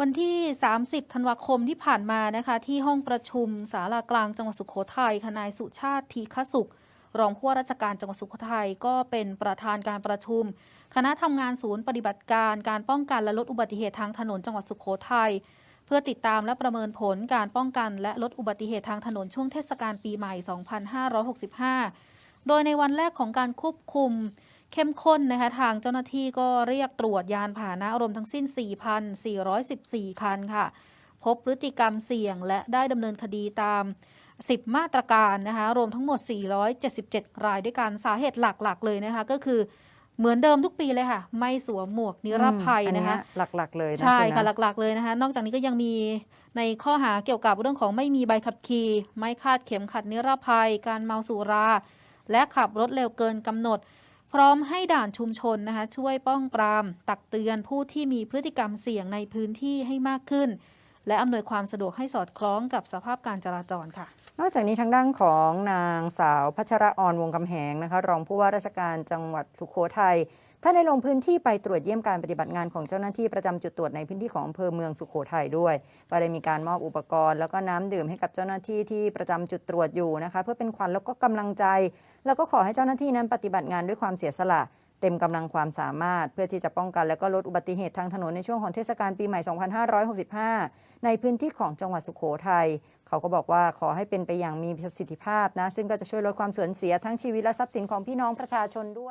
วันที่ 30 ธันวาคมที่ผ่านมานะคะ ที่ห้องประชุมศาลากลางจังหวัดสุโขทัยคะนายสุชาติทีฆสุข รองผู้ว่าราชการจังหวัดสุโขทัยก็เป็นประธานการประชุม คณะทำงานศูนย์ปฏิบัติการการป้องกันและลดอุบัติเหตุทางถนนจังหวัดสุโขทัยเพื่อติดตามและประเมินผลการป้องกันและลดอุบัติเหตุทางถนนช่วงเทศกาลปีใหม่ 2565 โดยในวันแรกของการควบคุม เข้มข้นนะคะทางเจ้าหน้าที่ก็เรียกตรวจยานพาหนะรวมทั้งสิ้น 4,414 คันค่ะ พบพฤติกรรมเสี่ยงและได้ดำเนินคดีตาม 10 มาตรการนะคะรวมทั้งหมด 477 รายด้วยกันสาเหตุหลักๆ เลยนะคะก็คือเหมือนเดิมทุกปีเลยค่ะ ไม่สวมหมวกนิรภัยอืมอันะคะเยหลักๆ เลยนะใช่ณค่ะหลักๆ เลยนะคะนอกจากนี้ก็ยังมีในข้อหาเกี่ยวกับเรื่องของไม่มีใบขับขี่ ไม่คาดเข็มขัดนิรภัย การเมาสุรา และขับรถเร็วเกินกำหนด พร้อมให้ด่านชุมชนนะคะช่วยป้องปราม ตักเตือนผู้ที่มีพฤติกรรมเสี่ยงในพื้นที่ให้มากขึ้น และอำนวยความสะดวกให้สอดคล้องกับสภาพการจราจรค่ะ นอกจากนี้ทางด้านของนางสาวพัชรออนวงคำแหงนะคะรองผู้ว่าราชการจังหวัดสุโขทัยท่านได้ลงพื้นที่ไปตรวจเยี่ยมการปฏิบัติงานของเจ้าหน้าที่ประจำจุดตรวจในพื้นที่ของอำเภอเมืองสุโขทัยด้วย ก็ได้มีการมอบอุปกรณ์ แล้วก็น้ำดื่มให้กับเจ้าหน้าที่ที่ประจำจุดตรวจอยู่นะคะ เพื่อเป็นขวัญแล้วก็กำลังใจ แล้วก็ขอให้เจ้าหน้าที่นั้นปฏิบัติงานด้วยความเสียสละ เต็มกำลังความสามารถ เพื่อที่จะป้องกันและก็ลดอุบัติเหตุทางถนนในช่วงของเทศกาลปีใหม่ 2565 ในพื้นที่ของจังหวัดสุโขทัยเขาก็บอกว่าขอให้เป็นไปอย่างมีประสิทธิภาพนะ ซึ่งก็จะช่วยลดความสูญเสียทั้งชีวิตและทรัพย์สินของพี่น้องประชาชนด้วย